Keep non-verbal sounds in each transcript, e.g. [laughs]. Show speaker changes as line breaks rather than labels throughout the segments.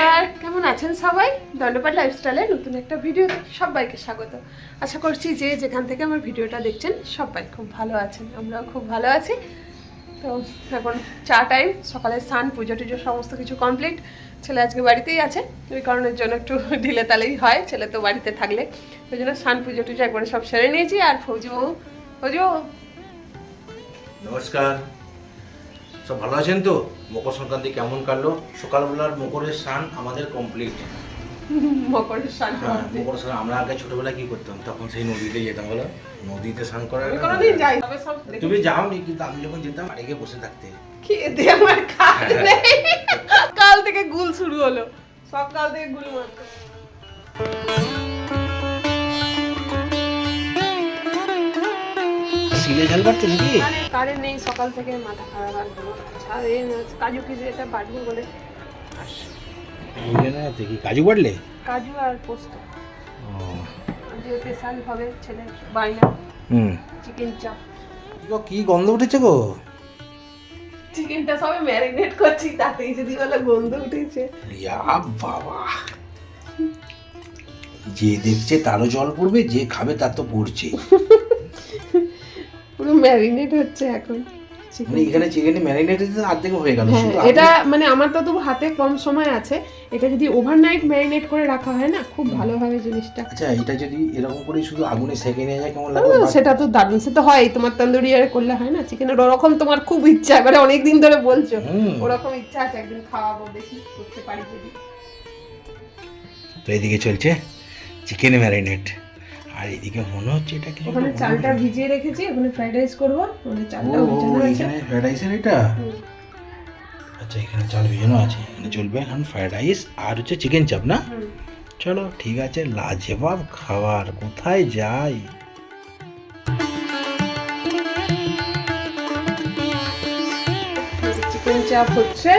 নমস্কার, কেমন আছেন সবাই? দণ্ডপাট লাইফস্টাইলের নতুন একটা ভিডিওতে সবাইকে স্বাগত। আশা করছি যে যেখান থেকে আমার ভিডিওটা দেখছেন, সবাই খুব ভালো আছেন, আমরাও খুব ভালো আছি। তো এখন চা টাইম সকালে স্নান, পুজো টুজো সমস্ত কিছু কমপ্লিট ছেলে আজকে বাড়িতেই আছে, ওই কারণের জন্য একটু [laughs] ঢিলে তালেই হয়, ছেলে তো বাড়িতে থাকলে। ওই জন্য স্নান, পুজো টুজো একবারে সব সেরে নিয়েছি। আর ফৌজিবাবু ফৌজিবাবু
নমস্কার। সব ভালো আছেন তো? মকর সংক্রান্তি কেমন কাটলো? সকালবেলার মকরের স্নান আমাদের কমপ্লিট [laughs]
মকরের স্নান
হ্যাঁ মকর স্নান। আমরা আগে ছোটবেলায় কি করতাম? তখন সেই নদীতে যেতাম বলো? নদীতে স্নান করার তুমি যাওনি কিন্তু আমি যখন যেতাম বসে থাকতে।
খেয়ে দিয়ে আমার কাল থেকে গুল শুরু হলো। সকাল থেকে গুল মারতে।
সিলে ঝাল কাটতে নাকি?
আরে কারেন্ট নেই সকাল থেকে মাথা খারাপ আর হলো সারাদিন কাজু কিশে এটা বাটবো বলে।
কি কাজু বাড়লে?
কাজু আর পোস্ত। যে স্পেশাল হবে ছেলে বাইনা
হুম।
চিকেন চাপ।
কি গন্ধ উঠেছে গো?
চিকেনটা সবে ম্যারিনেট করছি তাতেই যদি বলে গন্ধ উঠেছে।
ইয়া বাবা। যে দেখছে তারও জল পড়বে যে খাবে তার তো পড়ছে [laughs]
পুরো ম্যারিনেট হচ্ছে এখন
মানে এখানে চিকেন ম্যারিনেট অর্ধেক হয়ে গেল।
হ্যাঁ এটা মানে আমার তো তবু হাতে কম সময় আছে। এটা যদি ওভারনাইট ম্যারিনেট করে রাখা হয় না খুব ভালো হবে জিনিসটা।
আচ্ছা এটা যদি এরকম করে শুধু আগুনে সেকে নেওয়া যায় কেমন লাগবে
সেটা তো দারুণ সে তো হয় তোমার তন্দুরি আর করলে হয় না চিকেনের ওরকম তোমার খুব ইচ্ছা এবারে অনেক দিন ধরে বলছো। ওরকম ইচ্ছা আছে একদিন খাওয়াবো দেখি করতে পারি যদি।
তো এদিকে চলছে চিকেন ম্যারিনেট আর এদিকে মনে হচ্ছে এটা কিছু
ওখানে চালটা ভিজিয়ে রেখেছি ওখানে ফ্রাইড রাইস করব ওখানে
ও
চালটাও ভিজানো আছে
এখানে ফ্রাইড রাইসের এটা? আচ্ছা এখানে চাল ভিজানো আছে এখানে চলবে এখন ফ্রাইড রাইস আর হচ্ছে চিকেন চাপ না? চলো ঠিক আছে লাজবাব খাবার কোথায় যাই?
চিকেন চাপ হচ্ছে।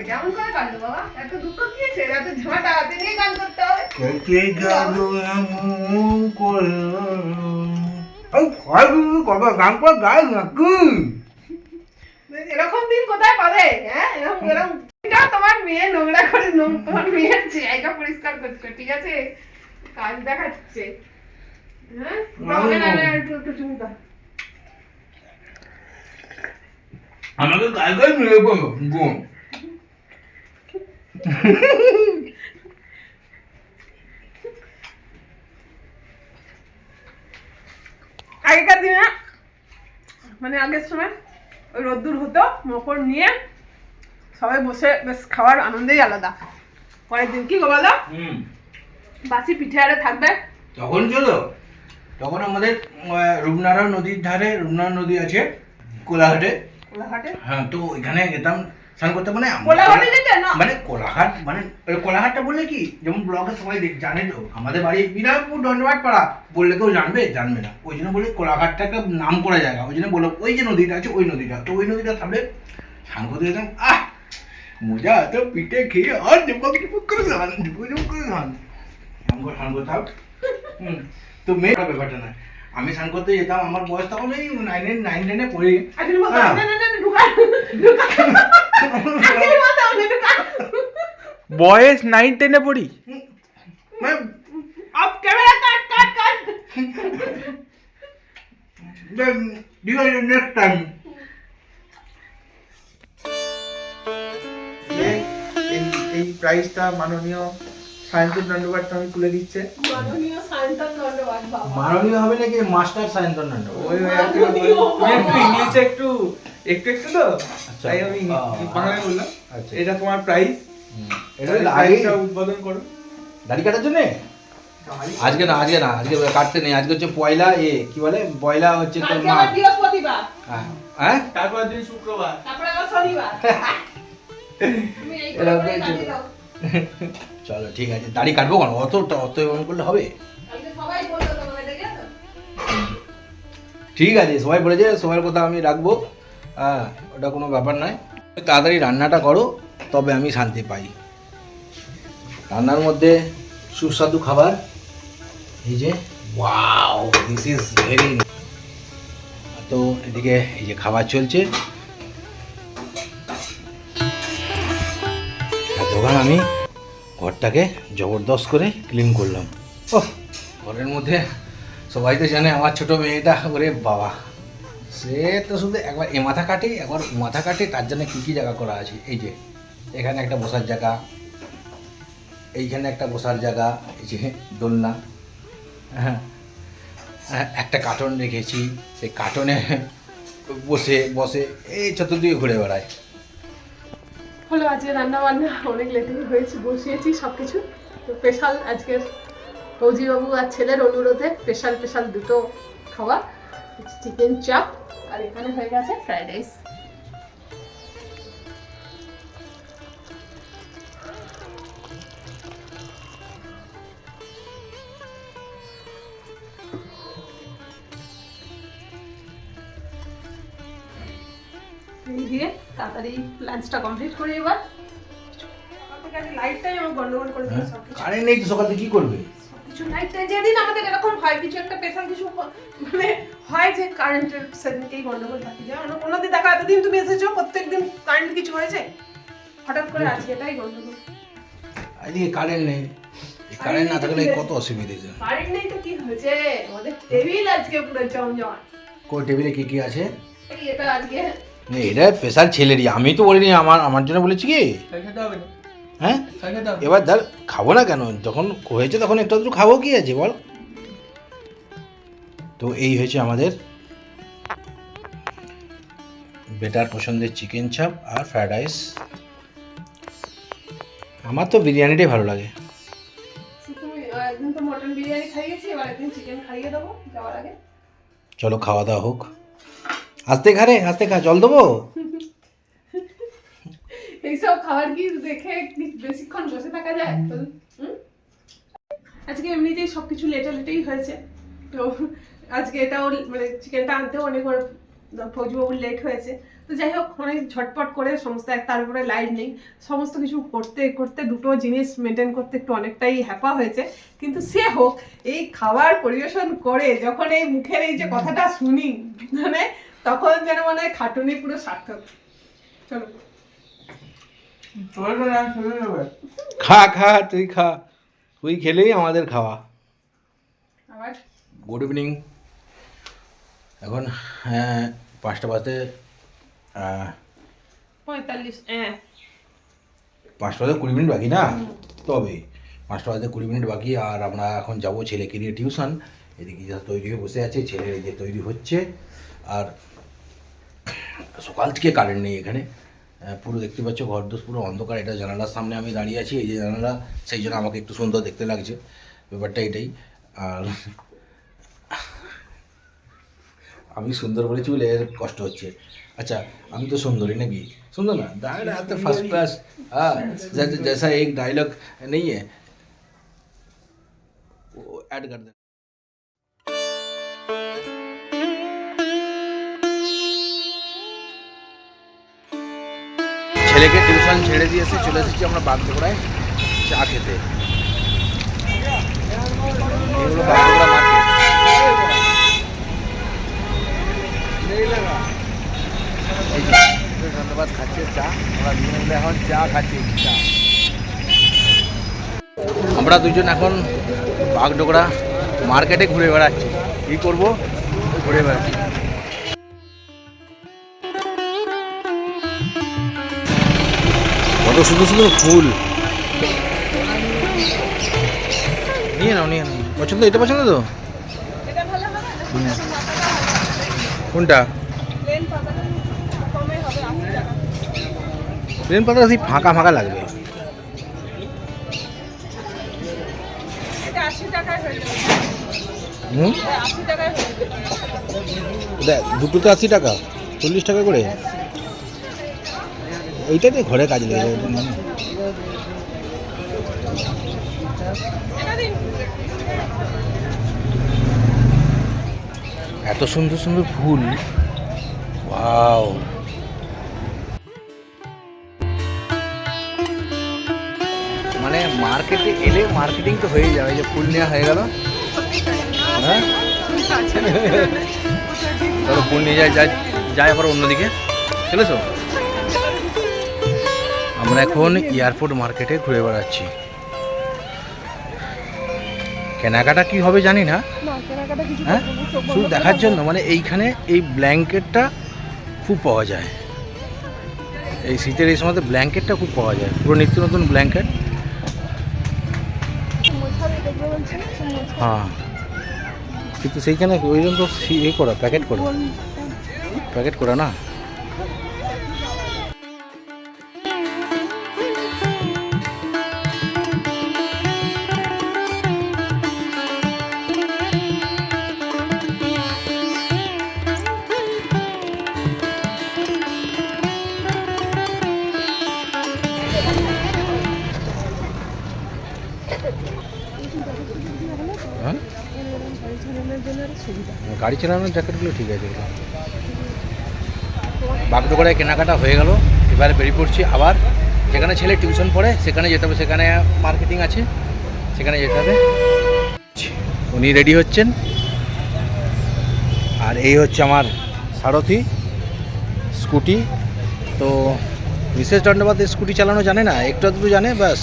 কেমন করে কেমন করে কাটলো বাবা? এত দুঃখ দিয়েছে? এত ঝাঁটা হাতে নিয়ে গান করতে হবে।
কেটে গেল এমন করে। এই ভয় কবে গান করে গাই নাকি
এরকম দিন কোথায় পাবে হ্যাঁ? এরকম এরকম তোমার মেয়ে নোংরা করে তোমার মেয়ের জায়গা পরিষ্কার করছে ঠিক আছে? কাজ দেখাচ্ছে। হ্যাঁ? হবে না না, একটু একটু চুমু দাও।
আমাকে
আগেকার দিনে মানে আগের সময় ওই রোদ্দুর হতো মকর নিয়ে সবাই বসে বেশ খাওয়ার আনন্দেই আলাদা। পরের দিন কি বলো?
হুম।
বাসি পিঠে আরে থাকবে।
তখন চলো তখন আমাদের রূপনারায়ণ নদীর ধারে রূপনারায়ণ নদী আছে কোলাঘাটে।
কোলাঘাটে?
হ্যাঁ তো এখানে যেতাম স্নান করতে মানে মানে কোলাঘাট মানে কোলাঘাটটা বললে কি যেমন ব্লগে সবাই দেখ জানে তো আমাদের বাড়ি বিরাটপুর দণ্ডবাট পাড়া বললে কেউ জানবে জানবে না। ওই জন্য বলি কোলাঘাটটা একটা নাম করা জায়গা ওই জন্য বলো ওই যে নদীটা আছে ওই নদীটা। তো ওই নদীটা থাকলে স্নান করতে যেতাম আহ! মজা তো পিঠে খেয়ে আর ডুবক ডুবক করে ধান ডুবক ডুবক করে ধান স্নান করে স্নান করতাম হুম তো মেয়ে ব্যাপারটা না আমি স্নান করতে যেতাম আমার বয়স তখন এই নাইনে নাইন টেনে পড়ি
আজকের মতো
হ্যাঁ।
না না না ঢুকা ঢুকা আজকের মতো না ঢুকা
বয়স নাইন টেনে পড়ি।
অফ ক্যামেরা কাট কাট কাট
এই এই প্রাইসটা মাননীয় সায়ন্তন দণ্ডপাট আমি তুলে দিচ্ছে।
মাননীয় সায়ন্তন বাবা।
মাননীয় হবে নাকি মাস্টার সায়ন্তন নান্ডব
ওই একটু ইংলিশে একটু একটু একটু তো? তাই আমি বাংলায় বললাম।
আচ্ছা।
এটা তোমার প্রাইস
এটা
এটা
দাড়ি
উদ্বোধন করো।
দাড়ি কাটার জন্য? আজকে না আজকে না আজকে কাটতে নেই। আজকে হচ্ছে পয়লা এ কি বলে? পয়লা হচ্ছে তোর মা হ্যাঁ হ্যাঁ?
দিন শুক্রবার।
তারপরে শনিবার।
চলো ঠিক আছে। দাড়ি কাটবো কেন? অত অত এমন করলে হবে? ঠিক আছে সবাই বলেছে সবার কথা আমি রাখব। হ্যাঁ ওটা কোনো ব্যাপার নয়। তাড়াতাড়ি রান্নাটা করো তবে আমি শান্তি পাই। রান্নার মধ্যে সুস্বাদু খাবার। এই যে ওয়াও দিস ইজ ভেরি তো এদিকে এই যে খাবার চলছে। দোকান আমি ঘরটাকে জবরদস্ত করে ক্লিন করলাম। ও ঘরের মধ্যে সবাই তো জানে আমার ছোট মেয়েটা, ওরে বাবা। সে তো শুধু একবার এ মাথা কাটে, একবার মাথা কাটে, তার জন্য কী কী জায়গা করা আছে? এই যে, এখানে একটা বসার জায়গা এইখানে একটা বসার জায়গা এই যে দোলনা। হ্যাঁ হ্যাঁ, একটা কার্টন রেখেছি। সেই কার্টনে বসে বসে এই চতুর্দিকে ঘুরে বেড়ায়।
হলো আজকে রান্না বান্না অনেক লেটেই হয়েছে বসিয়েছি সব কিছু তো স্পেশাল আজকের ফৌজিবাবু আর ছেলের অনুরোধে স্পেশাল স্পেশাল দুটো খাওয়া। চিকেন চাপ আর এখানে হয়ে গেছে ফ্রাইড রাইস দিয়ে তাড়াতাড়ি লাঞ্চটা কমপ্লিট করি এবার। থেকে লাইটটাই আমার গন্ডগোল করে দিল
কারেন্ট নেই তো সকাল থেকে কী করবে?
কিছু লাইটটা যেদিন আমাদের এরকম হয় কিছু একটা কিছু মানে হয় যে কারেন্টের সেদিনকেই গন্ডগোল বাকি যায়। অন্য দেখা এতদিন তুমি এসেছ প্রত্যেকদিন কারেন্ট কিছু হয়েছে? হঠাৎ করে আজকে এটাই গন্ডগোল।
কারেন্ট নেই। কারেন্ট না থাকলে কত অসুবিধা আছে
কারেন্ট নেই তো কি হয়েছে? আমাদের টেবিল আজকে পুরো জমজমাট।
কোন টেবিলে কী কী আছে?
এই এটা আজকে
এটা স্পেশাল ছেলেরই। আমি তো বলিনি আমার আমার জন্য বলেছি কি? হ্যাঁ? এবার ধর খাব না কেন? যখন হয়েছে তখন একটু একটু খাব কি আছে বল? তো এই হয়েছে আমাদের বেটার পছন্দের চিকেন চাপ আর ফ্রায়েড রাইস আমার তো বিরিয়ানিটাই ভালো লাগে। চলো খাওয়া দাওয়া হোক। আস্তে খা রে আস্তে খা জল দেবো? [laughs]
এইসব খাবার কি দেখে বেশিক্ষণ বসে থাকা যায়? আজকে এমনিতেই সব কিছু লেটে লেটেই হয়েছে। তো আজকে এটাও মানে চিকেনটা আনতেও অনেক ফৌজবাবুর লেট হয়েছে। তো যাই হোক অনেক ঝটপট করে সমস্ত এক তার উপরে লাইট নেই। সমস্ত কিছু করতে করতে দুটো জিনিস মেনটেন করতে একটু অনেকটাই হ্যাপা হয়েছে। কিন্তু সে হোক এই খাবার পরিবেশন করে যখন এই মুখের এই যে কথাটা শুনি মানে তখন যেন মনে হয় খাটুনি পুরো সার্থক। চলো।
খা খা তুই খা। তুই খেলেই আমাদের খাওয়া। গুড ইভিনিং এখন হ্যাঁ পাঁচটা বাজতে
পঁয়তাল্লিশ হ্যাঁ
পাঁচটা বাজে কুড়ি মিনিট বাকি না? তবে পাঁচটা বাজতে কুড়ি মিনিট বাকি আর আমরা এখন যাব ছেলেকে নিয়ে টিউশন। এদিকে যা তৈরি হয়ে বসে আছে ছেলের যে তৈরি হচ্ছে। আর সকাল থেকে কারেন্ট নেই এখানে। পুরো দেখতে পাচ্ছ ঘরদোষ পুরো অন্ধকার, এটা জানালার সামনে আমি দাঁড়িয়ে আছি। এই যে জানালা, সেই জন্য আমাকে একটু সুন্দর দেখতে লাগছে। ব্যাপারটা এটাই। আর আমি সুন্দর বলেছি বলে এর কষ্ট হচ্ছে। আচ্ছা আমি তো সুন্দরী নাকি? সুন্দর না? ডায়লগ ফার্স্ট ক্লাস হ্যাঁ জ্যাসা এক ডায়লগ নেই অ্যাড কর ছেলেকে টিউশন ছেড়ে এসে চলে এসেছি আমরা বাগডোগরায় চা খেতে। হলো মার্কেট ধন্যবাদ, খাচ্ছে চা। আমরা এখন চা খাচ্ছি, চা। আমরা দুজন এখন বাগডোগরা মার্কেটে ঘুরে বেড়াচ্ছি। কী করব? ঘুরে বেড়াচ্ছি। সুন্দর সুন্দর ফুল। নিয়ে নাও নিয়ে নাও। পছন্দ? এটা পছন্দ তো। কোনটা?
প্লেন
পাতা সেই ফাঁকা ফাঁকা লাগবে।
হয়ে
হুম?
এটা আশি হয়ে
টাকা চল্লিশ টাকা করে। এইটাতে ঘরে কাজ লেগে যাবে না। এত সুন্দর সুন্দর ফুল। ওয়াও। মানে মার্কেটে এলে মার্কেটিং তো হয়েই যাবে যে ফুল নেওয়া হয়ে গেল। হ্যাঁ? [laughs] ধরো ফুল নিয়ে যায় যায় যায় আবার অন্যদিকে। চলেছো? আমরা এখন এয়ারপোর্ট মার্কেটে ঘুরে বেড়াচ্ছি। কেনাকাটা কি হবে জানি না। হ্যাঁ? শুধু দেখার জন্য মানে এইখানে এই ব্ল্যাঙ্কেটটা খুব পাওয়া যায়। এই শীতের এই সময় ব্ল্যাঙ্কেটটা খুব পাওয়া যায় পুরো নিত্য নতুন ব্ল্যাঙ্কেট। হ্যাঁ। কিন্তু সেইখানে ওই জন্য এ করা প্যাকেট করা। প্যাকেট করা না? গাড়ি চালানোর জ্যাকেটগুলো ঠিক আছে। এগুলো বাগডোগরায় কেনাকাটা হয়ে গেল, এবারে বেরিয়ে পড়ছি আবার। যেখানে ছেলে টিউশন পড়ে, সেখানে যেতে হবে, সেখানে মার্কেটিং আছে, সেখানে যেতে হবে। উনি রেডি হচ্ছেন। আর এই হচ্ছে আমার সারথি স্কুটি। তো বিশেষ দণ্ডবাদ স্কুটি চালানো জানে না? একটু আধটু জানে, ব্যাস।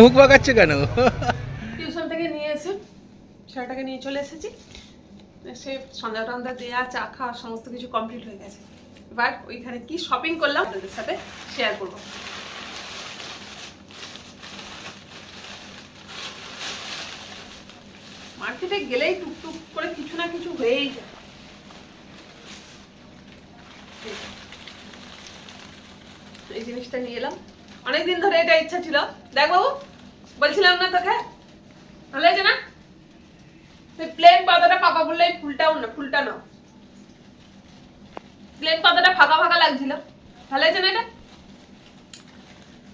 মুখ পাকাচ্ছে কেন
টিউশন থেকে নিয়ে এসে ছেলেটাকে নিয়ে চলে এসেছি। সে সন্ধ্যা টন্ধা দেওয়া চা খাওয়া সমস্ত কিছু কমপ্লিট হয়ে গেছে। এবার ওইখানে কি শপিং করলাম আপনাদের সাথে শেয়ার করব। মার্কেটে গেলেই টুকটুক করে কিছু না কিছু হয়েই যায়। এই জিনিসটা নিয়ে এলাম। অনেকদিন ধরে এটা ইচ্ছা ছিল। দেখ বাবু, বলছিলাম না তোকে। ভালো হয়েছে না? প্লেন পাতাটা পাকা বললে ফুলটাও না ফুলটা না প্লেন পাতাটা ফাঁকা ফাঁকা লাগছিল। ভালো হয়েছে না এটা?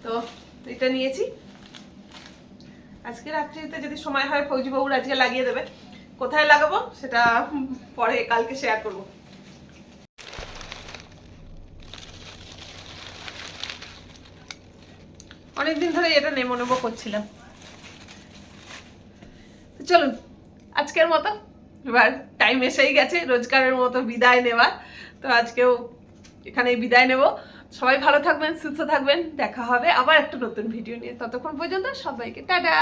তো, এটা নিয়েছি। আজকে রাত্রিতে যদি সময় হয় ফৌজিবাবুর আজকে লাগিয়ে দেবে। কোথায় লাগাবো সেটা পরে কালকে শেয়ার করব। অনেকদিন ধরে এটা নেমো নেব করছিলাম চলুন মতো। এবার টাইম এসেই গেছে, রোজগারের মতো বিদায় নেওয়ার। তো আজকেও এখানে বিদায় নেব। সবাই ভালো থাকবেন, সুস্থ থাকবেন। দেখা হবে আবার একটা নতুন ভিডিও নিয়ে। ততক্ষণ পর্যন্ত সবাইকে, টাটা!